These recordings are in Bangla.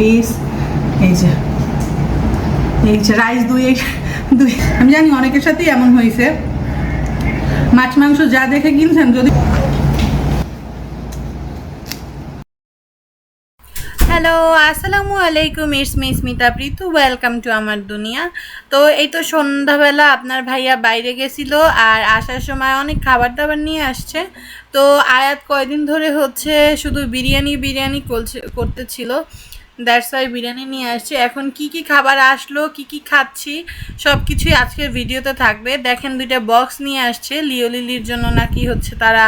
পিস এই যে। এই যে রাইস দুই দুই আমি জানি অনেকের সাথেই এমন হয়েছে। মাছ, মাংস যা দেখে কিনছেন যদি হ্যালো আসসালামু আলাইকুম it's me Smita Pritu welcome to আমার দুনিয়া। তো এই তো সন্ধ্যাবেলা আপনার ভাইয়া বাইরে গেছিল আর আসার সময় অনেক খাবার দাবার নিয়ে আসছে। তো আয়াত কয়দিন ধরে হচ্ছে শুধু বিরিয়ানি বিরিয়ানি করছে- করতেছিল। দ্যাটস ওয়াই বিরিয়ানি নিয়ে আসছি। এখন কি কি খাবার আসলো, কি কি খাচ্ছি সব কিছুই আজকের ভিডিওতে থাকবে। দেখেন দুইটা বক্স নিয়ে আসছে। লিও লিলির জন্য নাকি হচ্ছে তারা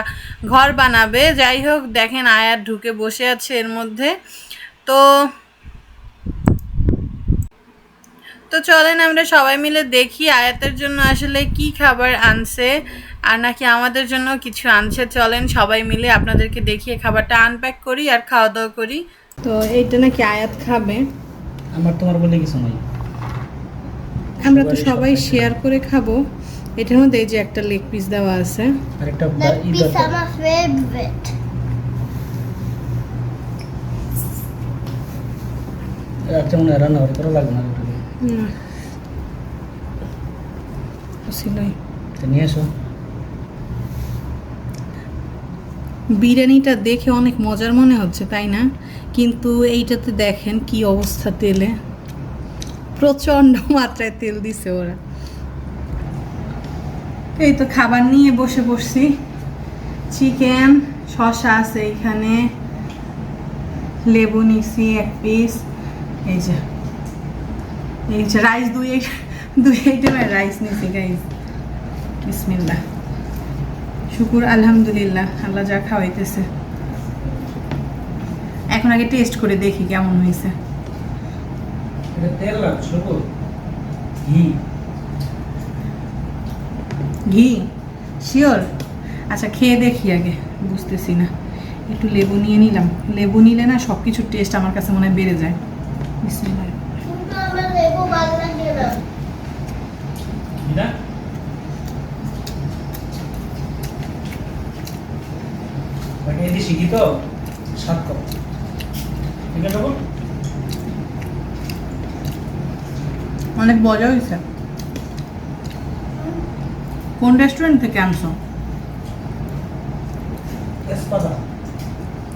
ঘর বানাবে। যাই হোক, দেখেন আয়াত ঢুকে বসে আছে এর মধ্যে। তো তো চলেন আমরা সবাই মিলে দেখি আয়াতের জন্য আসলে কি খাবার আনছে, আর নাকি আমাদের জন্য কিছু আনছে। চলেন সবাই মিলে আপনাদেরকে দেখিয়ে খাবারটা আনপ্যাক করি আর খাওয়া দাওয়া করি। তো এইটা নাকি আয়াত খাবে। আমার তোমার বলে কিছু নাই। আমরা তো সবাই শেয়ার করে খাব। এটার মধ্যে এই যে একটা লেগ পিস দেওয়া আছে। আমার favorite. একটা মনে রান্না করে করা লাগবে না। না। ছিলই তো নিয়ে এসো বিরিয়ানিটা দেখে অনেক মজার মনে হচ্ছে তাই না? কিন্তু এইটাতে দেখেন কি অবস্থা তেলে। প্রচণ্ড মাত্রায় তেল দিছে ওরা। এই তো খাবার নিয়ে বসে বসছি চিকেন, শসা আছে এইখানে। লেবু নিছি এক পিস। এই যে এই যে রাইস দুই দুই আইটেমের রাইস নিছি গাইস বিসমিল্লাহ। শুকুর, আলহামদুলিল্লাহ। আল্লাহ যা খাওয়াইতেছে। এখন আগে টেস্ট করে দেখি কেমন হয়েছে। তেল ঘি। ঘি? শিওর আচ্ছা খেয়ে দেখি আগে বুঝতেছি না। একটু লেবু নিয়ে নিলাম। লেবু নিলে না সব কিছুর টেস্ট আমার কাছে মনে হয় বেড়ে যায়। শিখি তো সাত বাবু? অনেক মজা হয়েছে। কোন রেস্টুরেন্ট থেকে আনছো? তেজপাতা।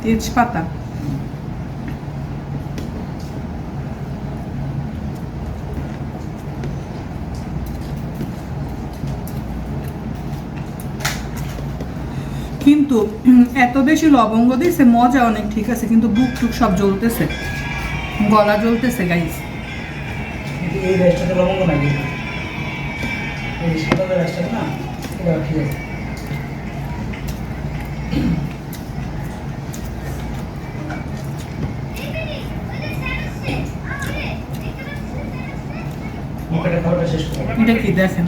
তেজপাতা। কিন্তু এত বেশি লবঙ্গ দিয়েছে মজা অনেক ঠিক আছে কিন্তু বুক টুক সব জ্বলতেছে। গলা জ্বলতেছে গাইস এটা কি দেখেন?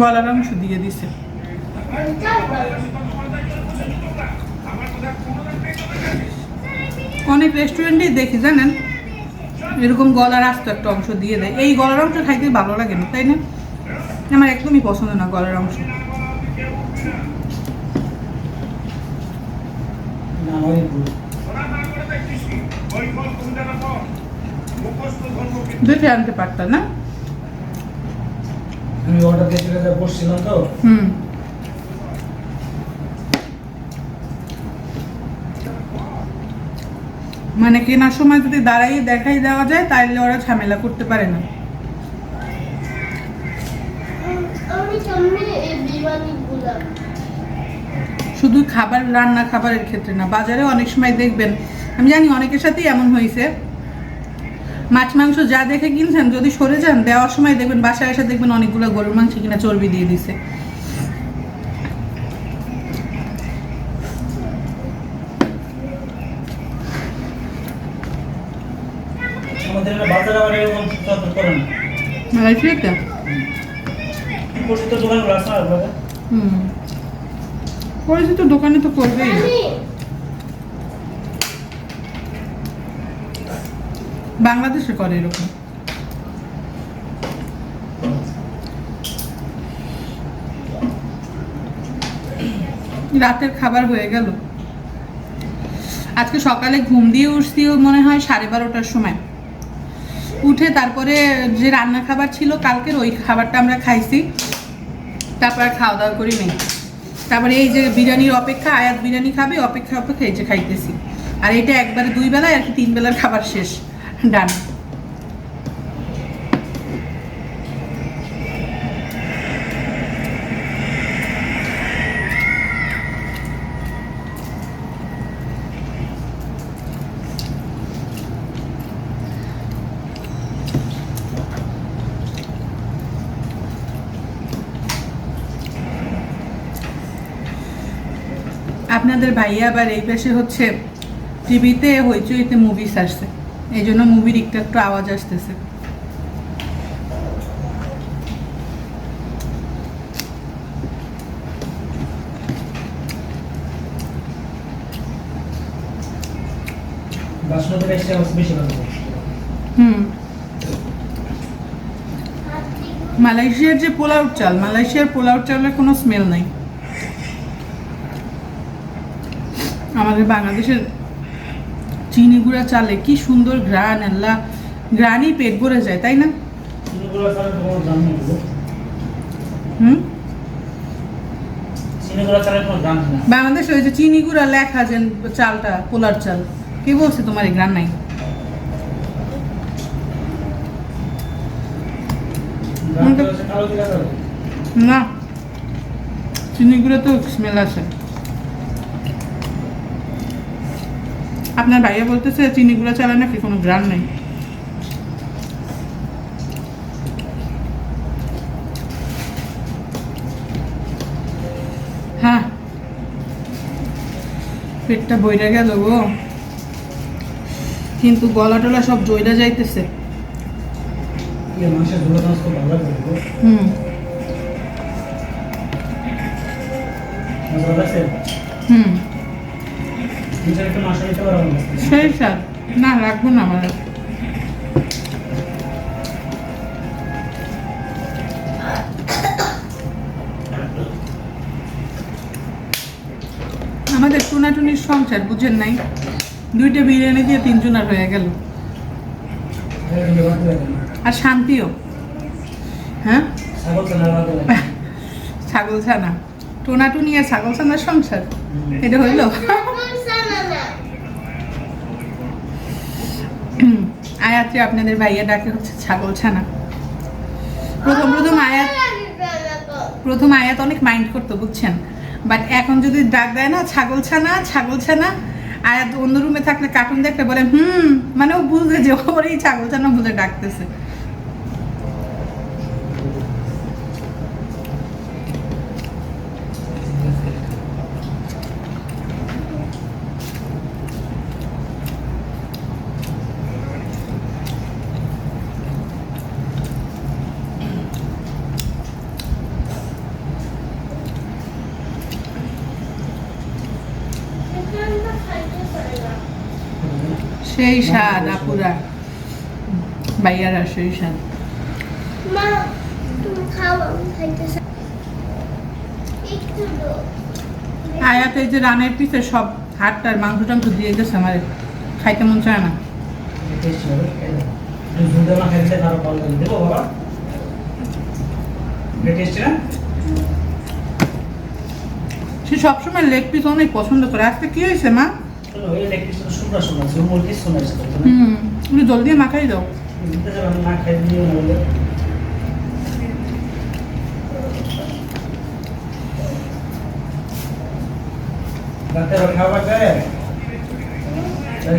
গলার অংশ দিয়ে দিছে। ভালো। অনেক রেস্টুরেন্টেই দেখি জানেন? এরকম গলার আস্ত একটা অংশ দিয়ে দেয়। এই গলার অংশ খাইতে ভালো লাগে না তাই না? আমার একদমই পছন্দ না গলার অংশ। আনতে পারতাম না? আমি অর্ডার দিয়ে চলে যা বসছিলাম তো। হুম। মানে কেনার সময় যদি দাঁড়াইয়ে দেখাই দেওয়া যায় তাহলে ওরা ঝামেলা করতে পারে না। শুধু খাবার রান্না খাবারের ক্ষেত্রে না বাজারে অনেক সময় দেখবেন আমি জানি অনেকের সাথেই এমন হয়েছে মাছ মাংস যা দেখে কিনছেন যদি সরে যান দেওয়ার সময় দেখবেন বাসায় এসে দেখবেন অনেকগুলো গরুর মাংস কিনা চর্বি দিয়ে দিছে। আমাদের এখানে বাজার এরকম চত্বর করে না। রাইট পরিচিত দোকানগুলো আছে আপনাদের হুম। পরিচিত দোকানে তো করবেই। বাংলাদেশে করে এরকম। রাতের খাবার হয়ে গেল। আজকে সকালে ঘুম দিয়ে উঠতেও মনে হয় সাড়ে বারোটার সময়। উঠে তারপরে যে রান্না খাবার ছিল, কালকের ওই খাবারটা আমরা খাইছি। তারপর খাওয়া দাওয়া করি নেই তারপরে এই যে বিরিয়ানির অপেক্ষা, আয়াত বিরিয়ানি খাবে, অপেক্ষা অপেক্ষা এই যে খাইতেছি। আর এটা একবারে দুই বেলায় আর কি তিন বেলার খাবার শেষ। ডান। আপনাদের ভাইয়া আবার এই পাশে হচ্ছে টিভিতে হইচইতে মুভিস আসছে। এই জন্য মুভির একটু একটু আওয়াজ আসতেছে। হুম। মালয়েশিয়ার যে পোলাও চাল মালয়েশিয়ার পোলাও চালের কোনো স্মেল নাই। আমাদের বাংলাদেশের চিনি গুঁড়া চালে কি সুন্দর ঘ্রাণ আল্লাহ। ঘ্রাণই পেট ভরে যায় তাই না। হুম? বাংলাদেশে ওই যে চিনি গুঁড়া লেখা যে চালটা পোলার চাল কে বলছে তোমার এই ঘ্রাণ নাই। না। চিনি গুঁড়ো তো স্মেল আছে আপনার ভাইয়া বলতেছে চিনি গুঁড়া চালে নাকি কোনো গ্রান নেই। হ্যাঁ। পেটটা বইরা গেল গো। কিন্তু গলা টলা সব জইরা যাইতেছে। হুম। সেই স্যার না, রাখব না আমাদের। টুনাটুনির সংসার, বুঝেন নাই? দুইটা বিরিয়ানি দিয়ে তিনজনের হয়ে গেল। আর শান্তিও। হ্যাঁ? ছাগল ছানা টোনাটুনি আর ছাগল ছানার সংসার। এটা হইল আয়াতে আপনাদের ভাইয়া ডাকে হচ্ছে ছাগল ছানা। প্রথম প্রথম আয়াত প্রথম আয়াত অনেক মাইন্ড করতো, বুঝছেন? বাট এখন যদি ডাক দেয় না, ছাগল ছানা ছাগল ছানা, আয়াত অন্য রুমে থাকলে কার্টুন দেখলে বলে, হুম মানে ও বুঝবে যে ওর এই ছাগল ছানা বুঝে ডাকতেছে। সেই স্বাদ আপুরা ভাইয়ারা সেই স্বাদ। আয়াত এই যে রানের পিছে সব হাটটার মাংস টাংস দিয়ে গেছে আমার। খাইতে মন চায় না? সে সবসময় লেগ পিস অনেক পছন্দ করে। আজকে কি হয়েছে মা? হুম জল দিয়ে মাখাই দাও। খাওয়া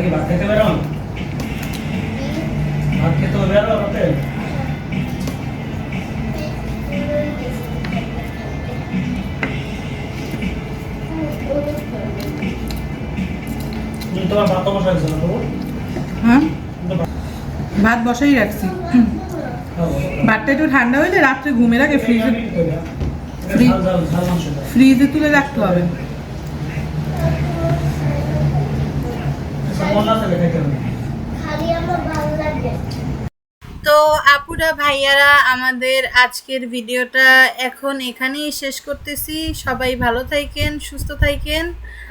ভাত খেতে বেরোন? ভাত খেতে হবে বেরো হ্যাঁ? ভাত ভাত বসাই রাখছি। ভাতটা একটু ঠান্ডা হইলে রাত্রে ঘুমের আগে ফ্রিজে। ফ্রিজে তুলে রাখতে হবে। তো আপুরা ভাইয়ারা আমাদের আজকের ভিডিওটা এখন এখানেই শেষ করতেছি। সবাই ভালো থাকেন সুস্থ থাকেন।